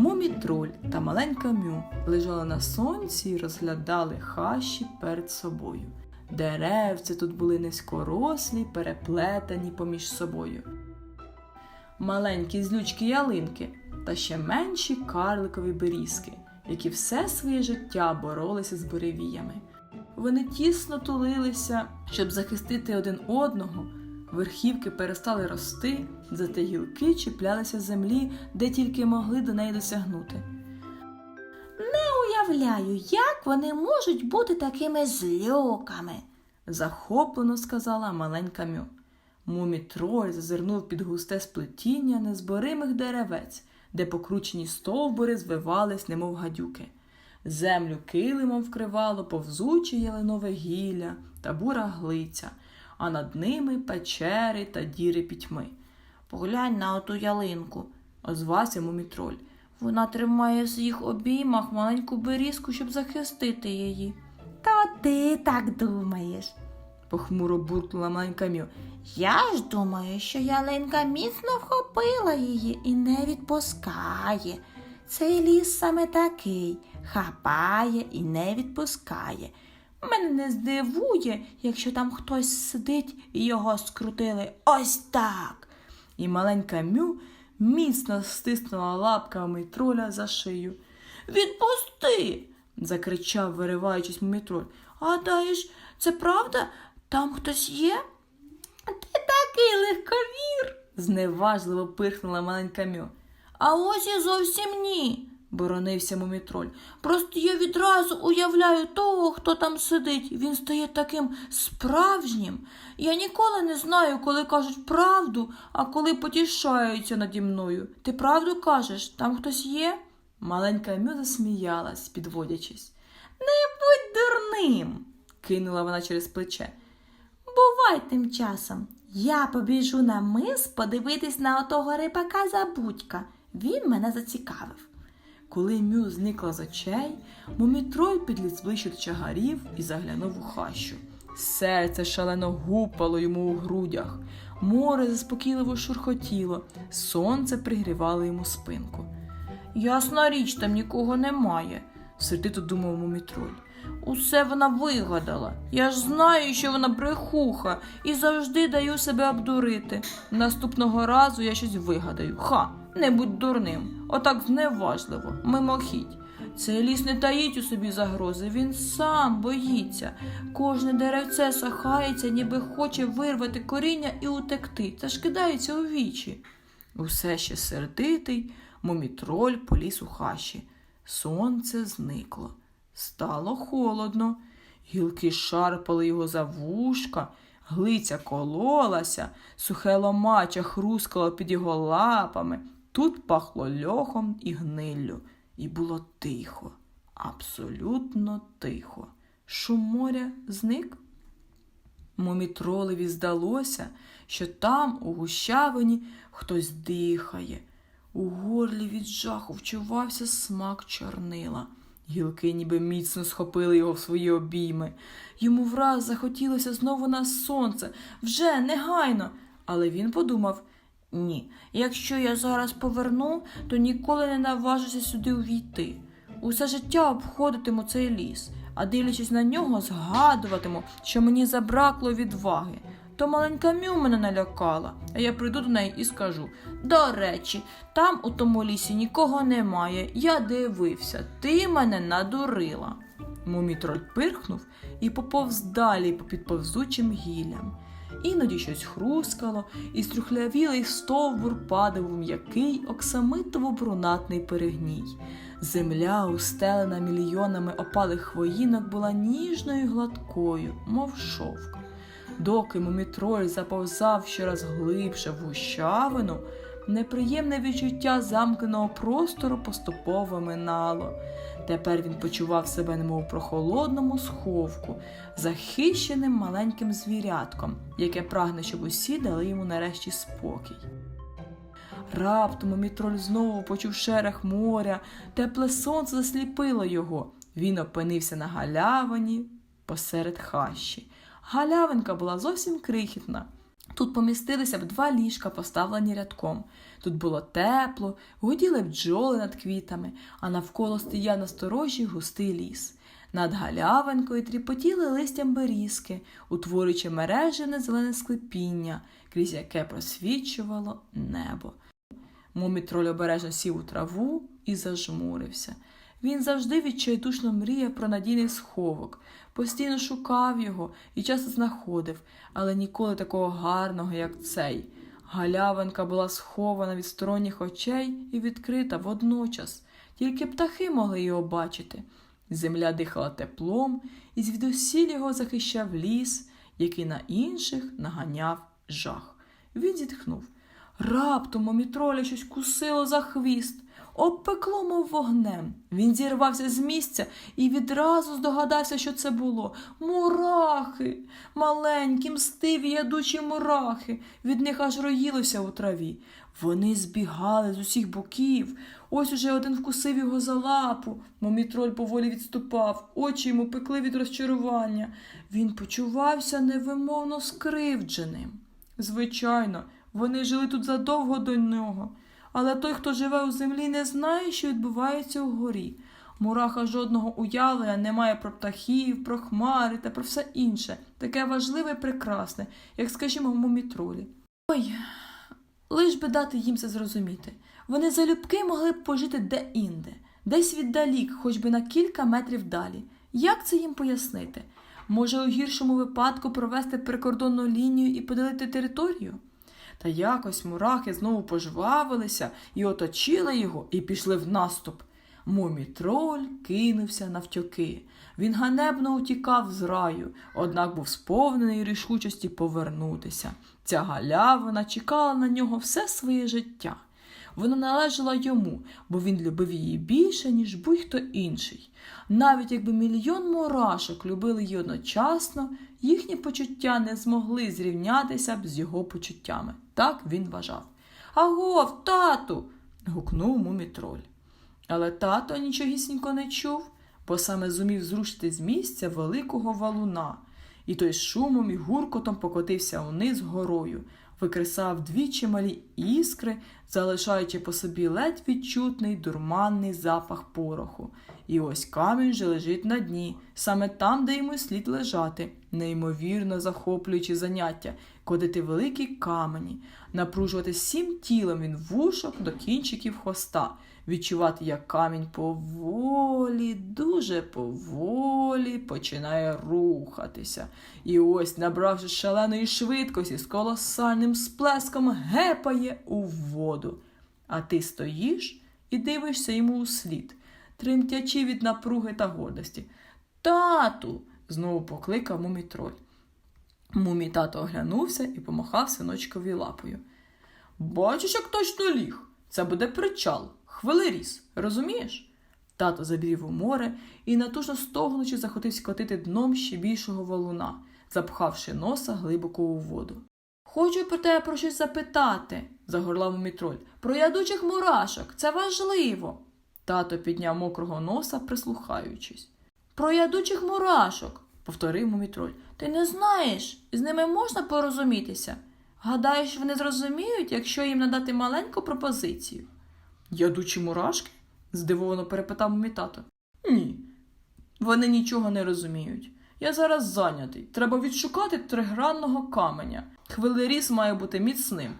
Мумітроль та маленька Мю лежали на сонці і розглядали хащі перед собою. Деревці тут були низькорослі, переплетені поміж собою. Маленькі злючкі ялинки та ще менші карликові берізки, які все своє життя боролися з буревіями. Вони тісно тулилися, щоб захистити один одного. Верхівки перестали рости, зате гілки чіплялися землі, де тільки могли до неї досягнути. Не Уявляю, як вони можуть бути такими злюками. захоплено сказала маленька Мю. Мумітроль зазирнув під густе сплетіння незборимих деревець, де покручені стовбури звивались, немов гадюки. Землю килимом вкривало повзуче ялинове гілля та бура глиця, а над ними печери та діри пітьми. Поглянь на оту ялинку. Озвався мумітроль. Вона тримає в своїх обіймах маленьку берізку, щоб захистити її. То ти так думаєш. Похмуро буркнула маленька Мю. Я ж думаю, що ялинка міцно вхопила її і не відпускає. Цей ліс саме такий хапає і не відпускає. Мене не здивує, якщо там хтось сидить і його скрутили ось так. І маленька Мю міцно стиснула лапками троля за шию. Відпусти. закричав, вириваючись мумітроль. Гадаєш, це правда? Там хтось є? Ти такий легковір. зневажливо пирхнула маленька Мю. А ось і зовсім ні. Боронився мумітроль. Просто я відразу уявляю того, хто там сидить. Він стає таким справжнім. Я ніколи не знаю, коли кажуть правду, а коли потішаються наді мною. Ти правду кажеш, там хтось є? Маленька Мю засміялась, підводячись. Не будь дурним. Кинула вона через плече. Бувай тим часом. Я побіжу на мис подивитись на отого рибака забудька. Він мене зацікавив. Коли Мю зникла з очей, мумітроль підліз ближче до чагарів і заглянув у хащу. Серце шалено гупало йому у грудях, море заспокійливо шурхотіло, сонце пригрівало йому спинку. Ясна річ, там нікого немає. Сердито думав мумітроль. Усе вона вигадала. Я ж знаю, що вона брехуха, і завжди даю себе обдурити. Наступного разу я щось вигадаю. Ха, не будь дурним. Отак зневажливо, мимохідь. Цей ліс не таїть у собі загрози, він сам боїться. Кожне деревце сахається, ніби хоче вирвати коріння і утекти, та ж кидається у вічі. Усе ще сердитий, мумітроль поліз у хащі. Сонце зникло. Стало холодно. Гілки шарпали його за вушка, глиця кололася, сухе ломача хрускало під його лапами. Тут пахло льохом і гниллю. І було тихо, абсолютно тихо. Шум моря зник. Мумітролеві здалося, що там, у гущавині, хтось дихає. У горлі від жаху вчувався смак чорнила. Гілки ніби міцно схопили його в свої обійми. Йому враз захотілося знову на сонце, вже негайно. Але він подумав Ні, якщо я зараз поверну, то ніколи не наважуся сюди увійти. Усе життя обходитиму цей ліс, а дивлячись на нього, згадуватиму, що мені забракло відваги. То маленька мю мене налякала, а я прийду до неї і скажу: до речі, там у тому лісі нікого немає. Я дивився, ти мене надурила. Мумітроль пирхнув і поповз далі попід повзучим гіллям. Іноді щось хрускало, і стрюхлявілий стовбур падав у м'який оксамитово-брунатний перегній. Земля, устелена мільйонами опалих хвоїнок, була ніжною гладкою, мов шовк. Доки мумітроль заповзав щораз глибше в гущавину, неприємне відчуття замкненого простору поступово минало. Тепер він почував себе немов прохолодному сховку, захищеним маленьким звірятком, яке прагне, щоб усі дали йому нарешті спокій. Раптом мумітроль знову почув шерех моря, тепле сонце засліпило його. Він опинився на галявині посеред хащі. Галявинка була зовсім крихітна. Тут помістилися б два ліжка, поставлені рядком. Тут було тепло, гуділи бджоли над квітами, а навколо стояв насторожі густий ліс. Над галявинкою тріпотіли листям берізки, утворюючи мережене зелене склепіння, крізь яке просвічувало небо. Мумітроль обережно сів у траву і зажмурився. Він завжди відчайдушно мріяв про надійний сховок, постійно шукав його і часто знаходив, але ніколи такого гарного, як цей. Галявинка була схована від сторонніх очей і відкрита водночас. Тільки птахи могли його бачити. Земля дихала теплом, і звідусіль його захищав ліс, який на інших наганяв жах. Він зітхнув. Раптом момітроля щось кусило за хвіст, обпекло, мов вогнем. Він зірвався з місця і відразу здогадався, що це було. Мурахи, маленькі, мстиві, ядучі мурахи. Від них аж роїлося у траві. Вони збігали з усіх боків. Ось уже один вкусив його за лапу. Момітроль поволі відступав, очі йому пекли від розчарування. Він почувався невимовно скривдженим. Звичайно, вони жили тут задовго до нього. Але той, хто живе у землі, не знає, що відбувається угорі. Мураха жодного уявлення не має про птахів, про хмари та про все інше, таке важливе і прекрасне, як, скажімо, в мумітролі. Ой, лиш би дати їм це зрозуміти. Вони залюбки могли б пожити де-інде, десь віддалік, хоч би на кілька метрів далі. Як це їм пояснити? Може, у гіршому випадку провести прикордонну лінію і поділити територію? Та якось мурахи знову пожвавилися і оточили його, і пішли в наступ. Мумітроль кинувся навтьоки. Він ганебно утікав з раю, однак був сповнений рішучості повернутися. Ця галявина чекала на нього все своє життя. Вона належала йому, бо він любив її більше, ніж будь-хто інший. Навіть якби мільйон мурашок любили її одночасно, їхні почуття не змогли зрівнятися б з його почуттями. Так він вважав. Агов, тату. гукнув мумітроль. Але тато нічогісінько не чув, бо саме зумів зрушити з місця великого валуна, і той шумом і гуркотом покотився униз горою, викресав дві чималі іскри, залишаючи по собі ледь відчутний дурманний запах пороху. І ось камінь вже лежить на дні, саме там, де йому слід лежати, неймовірно захоплюючи заняття, кодити великі камені, напружувати всім тілом він вушок до кінчиків хвоста, відчувати, як камінь поволі, дуже поволі починає рухатися. І ось, набравши шаленої швидкості, з колосальним сплеском гепає у воду. А ти стоїш і дивишся йому у слід, тремтячи від напруги та гордості. Тату. Знову покликав мумітроль. Мумій тато оглянувся і помахав синочкові лапою. Бачиш, як точно ліг. Це буде причал, хвилеріс, розумієш? Тато забрів у море і, натужно стогнучи, захотів скотити дном ще більшого валуна, запхавши носа глибоко у воду. Хочу про тебе про щось запитати, загорлав мумітроль. Про ядучих мурашок, це важливо. Тато підняв мокрого носа, прислухаючись. Про ядучих мурашок, повторив мумітроль. Ти не знаєш, з ними можна порозумітися. Гадаєш, вони зрозуміють, якщо їм надати маленьку пропозицію. Ядучі мурашки? здивовано перепитав мій тато. Ні. Вони нічого не розуміють. Я зараз зайнятий. Треба відшукати тригранного каменя. Хвилеріс має бути міцним.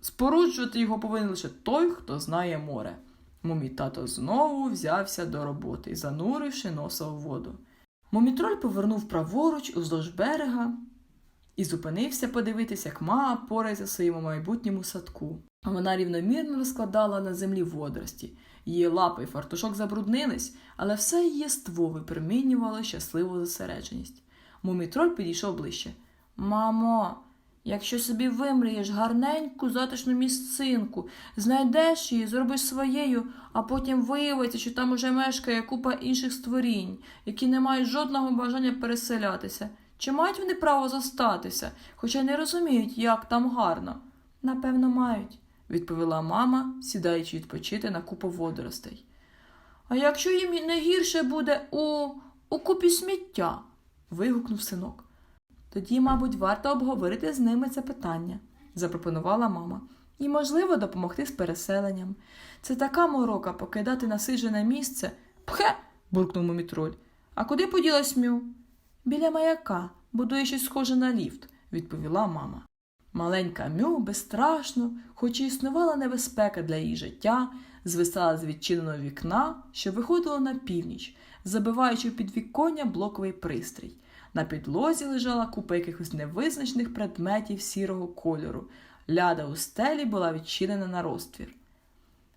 Споруджувати його повинен лише той, хто знає море. Мумій тато знову взявся до роботи, зануривши носа у воду. Мумітроль повернув праворуч уздовж берега і зупинився подивитися, як мама порається в своєму майбутньому садку. Вона рівномірно розкладала на землі водорості. Її лапи і фартушок забруднились, але все її ство випромінювало щасливу зосередженість. Мумітроль підійшов ближче. Мамо, якщо собі вимрієш гарненьку затишну місцинку, знайдеш її, зробиш своєю, а потім виявиться, що там уже мешкає купа інших створінь, які не мають жодного бажання переселятися. Чи мають вони право зостатися, хоча не розуміють, як там гарно? Напевно, мають, відповіла мама, сідаючи відпочити на купу водоростей. А якщо їм не гірше буде у, у купі сміття? вигукнув синок. Тоді, мабуть, варто обговорити з ними це питання, запропонувала мама. І, можливо, допомогти з переселенням. Це така морока покидати насиджене місце. Пхе. буркнув мумітроль. А куди поділась мю? Біля маяка, будує щось схоже на ліфт, відповіла мама. Маленька Мю безстрашно, хоч і існувала небезпека для її життя, звисала з відчиненого вікна, що виходило на північ, забиваючи в підвіконня блоковий пристрій. На підлозі лежала купа якихось невизначених предметів сірого кольору. Ляда у стелі була відчинена на розтвір.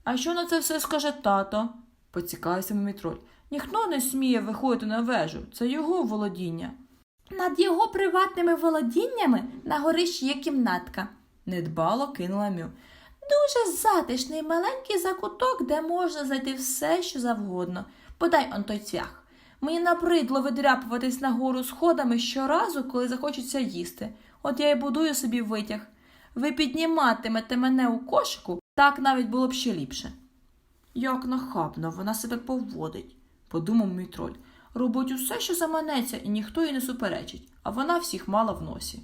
А що на це все скаже тато? Поцікавився мумітроль. Ніхто не сміє виходити на вежу, це його володіння. Над його приватними володіннями на горищі є кімнатка. Недбало кинула Мю. Дуже затишний маленький закуток, де можна знайти все, що завгодно. Подай он той цвях. Мені набридло видряпуватись нагору сходами щоразу, коли захочеться їсти. От я й будую собі витяг. Ви підніматимете мене у кошику, так навіть було б ще ліпше. Як нахабно вона себе поводить, подумав мій троль. Робить усе, що заманеться, і ніхто їй не суперечить, а вона всіх мала в носі.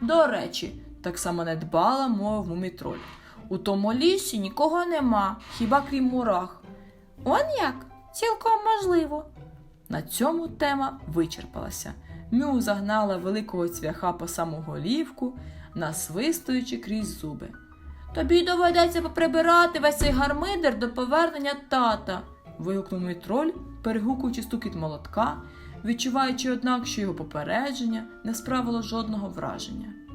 До речі, так само недбала, мовив мумітроль. У тому лісі нікого нема, хіба крім мурах. Он як? Цілком можливо. На цьому тема вичерпалася. Мю загнала великого цвяха по саму голівку, насвистуючи крізь зуби. Тобі доведеться поприбирати весь цей гармидер до повернення тата. Вигукнув мій троль, перегукуючи стукіт молотка, відчуваючи, однак, що його попередження не справило жодного враження.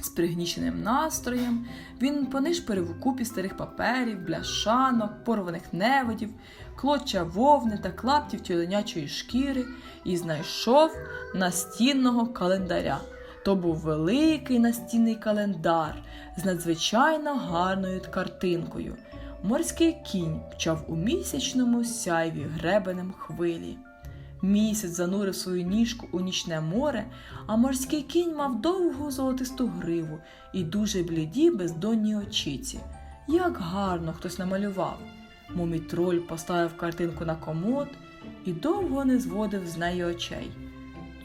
З пригніченим настроєм він понишпирив у купі старих паперів, бляшанок, порваних невидів, клоча вовни та клаптів тюленячої шкіри і знайшов настінного календаря. То був великий настінний календар з надзвичайно гарною картинкою. Морський кінь мчав у місячному сяйві гребенем хвилі. Місяць занурив свою ніжку у нічне море, а морський кінь мав довгу золотисту гриву і дуже бліді бездонні очіці. Як гарно хтось намалював. Мумітроль поставив картинку на комод і довго не зводив з неї очей.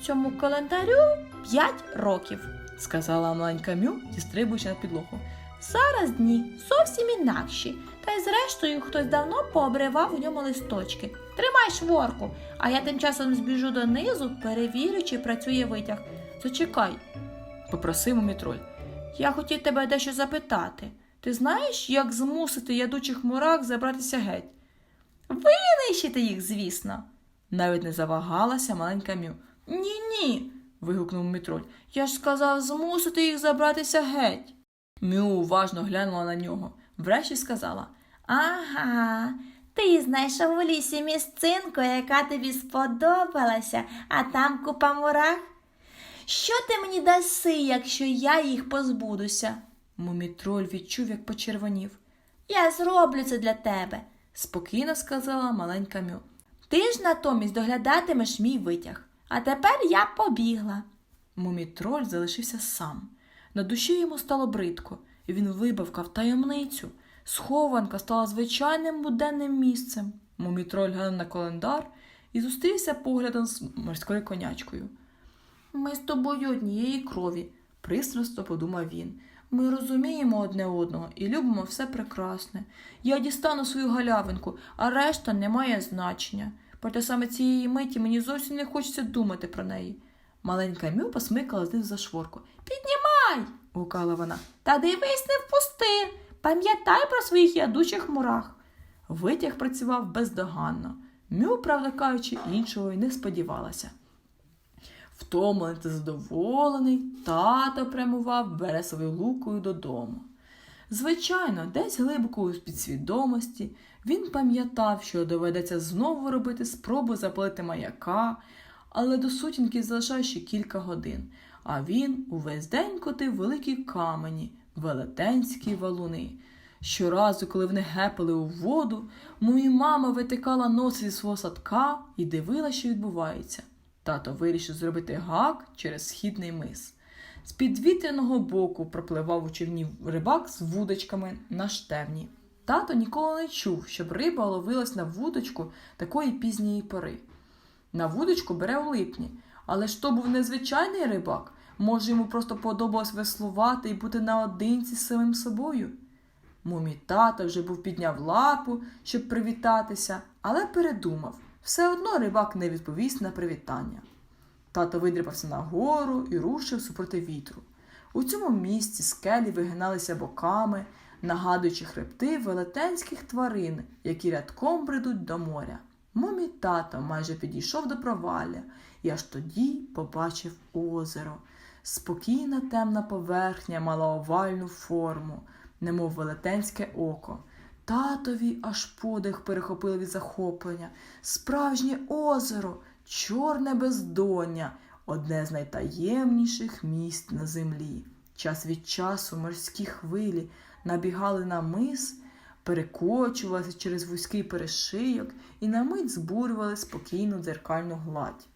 Цьому календарю п'ять років. Сказала маленька Мю, зістрибуючи на підлогу. Зараз дні зовсім інакші. Та й зрештою хтось давно пообривав у ньому листочки. Тримай шворку, а я тим часом збіжу донизу, перевірю, чи працює витяг. Зачекай, Попросив мумітроль. я хотів тебе дещо запитати. Ти знаєш, як змусити ядучих мурах забратися геть? Винищити їх, звісно. Навіть не завагалася маленька Мю. Ні, ні. Вигукнув мумітроль. Я ж сказав змусити їх забратися геть. Мю уважно глянула на нього. Врешті сказала. Ага, ти знайшов у лісі місцинку, яка тобі сподобалася, а там купа мурах. Що ти мені даси, якщо я їх позбудуся? Мумітроль відчув, як почервонів. Я зроблю це для тебе. Спокійно сказала маленька Мю. Ти ж натомість доглядатимеш мій витяг. А тепер я побігла. Мумітроль залишився сам. На душі йому стало бридко, він вибавкав таємницю. Схованка стала звичайним буденним місцем. Мумітроль глянув на календар і зустрівся поглядом з морською конячкою. Ми з тобою однієї крові. Пристрасно подумав він. Ми розуміємо одне одного і любимо все прекрасне. Я дістану свою галявинку, а решта не має значення. Проте саме цієї миті мені зовсім не хочеться думати про неї. Маленька Мю посмикала знизу за шворку. Піднімай! Гукала вона. Та дивись, не впусти. Пам'ятай про своїх ядучих мурах. Витяг працював бездоганно. Мю, правда кажучи, іншого й не сподівалася. Втомлений та задоволений, тато прямував бересовою лукою додому. Звичайно, десь глибоко у підсвідомості він пам'ятав, що доведеться знову робити спробу запалити маяка, але до сутінки залишає ще кілька годин, а він увесь день котив великі камені, велетенські валуни. Щоразу, коли вони гепали у воду, моя мама витикала носа зі свого садка і дивилася, що відбувається. Тато вирішив зробити гак через східний мис. З підвітряного боку пропливав у човні рибак з вудочками на штевні. Тато ніколи не чув, щоб риба ловилась на вудочку такої пізньої пори. На вудочку бере у липні, але ж то був незвичайний рибак. Може, йому просто подобалось веслувати і бути наодинці з самим собою? Мумі тато вже був підняв лапу, щоб привітатися, але передумав. Все одно рибак не відповість на привітання. Тато видріпався нагору і рушив супроти вітру. У цьому місці скелі вигиналися боками, нагадуючи хребти велетенських тварин, які рядком бредуть до моря. Мумі тато майже підійшов до провалля і аж тоді побачив озеро. Спокійна темна поверхня мала овальну форму, немов велетенське око. Татові аж подих перехопили від захоплення. Справжнє озеро, чорне бездоння, одне з найтаємніших місць на землі. Час від часу морські хвилі набігали на мис, перекочувалися через вузький перешийок і на мить збурювали спокійну дзеркальну гладь.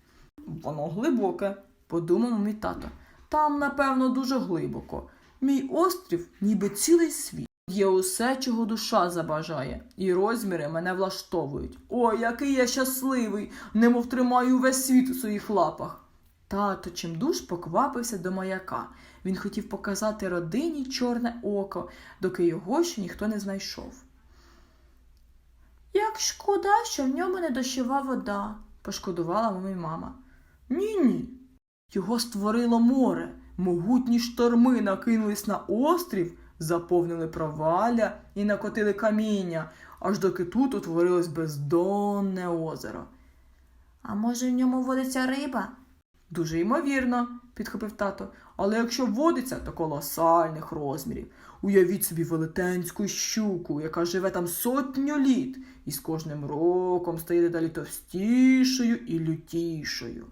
Воно глибоке, подумав мій тато. Там, напевно, дуже глибоко. Мій острів, ніби цілий світ. Є усе, чого душа забажає, і розміри мене влаштовують. Ой, який я щасливий, немов тримаю весь світ у своїх лапах. Тато чимдуж поквапився до маяка. Він хотів показати родині чорне око, доки його ще ніхто не знайшов. Як шкода, що в ньому не дощова вода, пошкодувала мамі мама. Ні, ні. Його створило море. Могутні шторми накинулись на острів, заповнили провалля і накотили каміння, аж доки тут утворилось бездонне озеро. А може в ньому водиться риба? Дуже ймовірно, підхопив тато. Але якщо водиться, то колосальних розмірів. Уявіть собі велетенську щуку, яка живе там сотню літ, і з кожним роком стає дедалі товстішою і лютішою.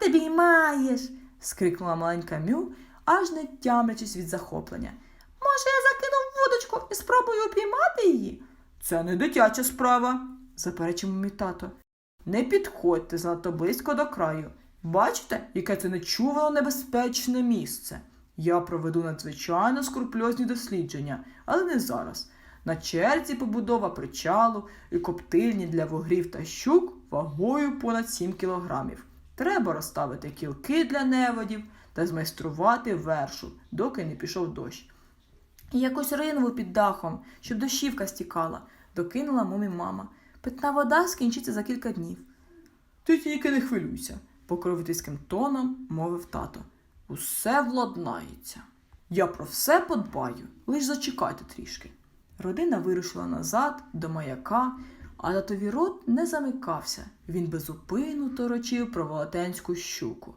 От тобі й маєш. скрикнула маленька Мю, аж не тямлячись від захоплення. Може, я закинув вудочку і спробую упіймати її? Це не дитяча справа, заперечив мій тато. Не підходьте занадто близько до краю. Бачите, яке це нечувано небезпечне місце. Я проведу надзвичайно скрупульозні дослідження, але не зараз. На черзі побудова причалу і коптильні для вугрів та щук вагою понад 7 кілограмів. Треба розставити кілки для неводів та змайструвати вершу, доки не пішов дощ. І якусь ринву під дахом, щоб дощівка стікала, докинула мумі мама. Питна вода скінчиться за кілька днів. Ти тільки не хвилюйся, покровительським тоном мовив тато. Усе владнається. Я про все подбаю, лиш зачекайте трішки. Родина вирушила назад до маяка, а татові рот не замикався. Він безупину торочив про велетенську щуку.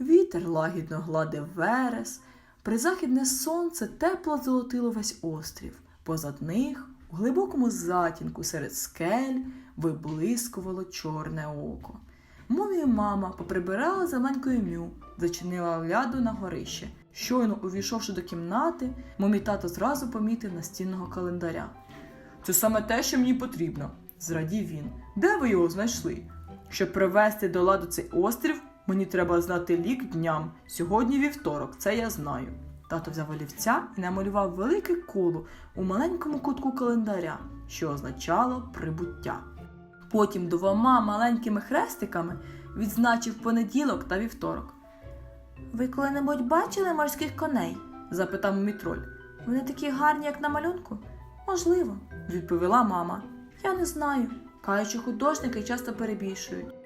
Вітер лагідно гладив верес, призахідне сонце тепло золотило весь острів. Позад них, у глибокому затінку серед скель, виблискувало чорне око. Мові мама поприбирала за маленькою мю, зачинила ляду на горище. Щойно увійшовши до кімнати, мумі тато зразу помітив настінного календаря. Це саме те, що мені потрібно, зрадів він. Де ви його знайшли? Щоб привести до ладу цей острів, мені треба знати лік дням. Сьогодні вівторок, це я знаю. Тато взяв олівця і намалював велике коло у маленькому кутку календаря, що означало прибуття. Потім двома маленькими хрестиками відзначив понеділок та вівторок. Ви коли-небудь бачили морських коней? запитав мітроль. Вони такі гарні, як на малюнку? Можливо, відповіла мама. Я не знаю. Кажуть, художники часто перебільшують.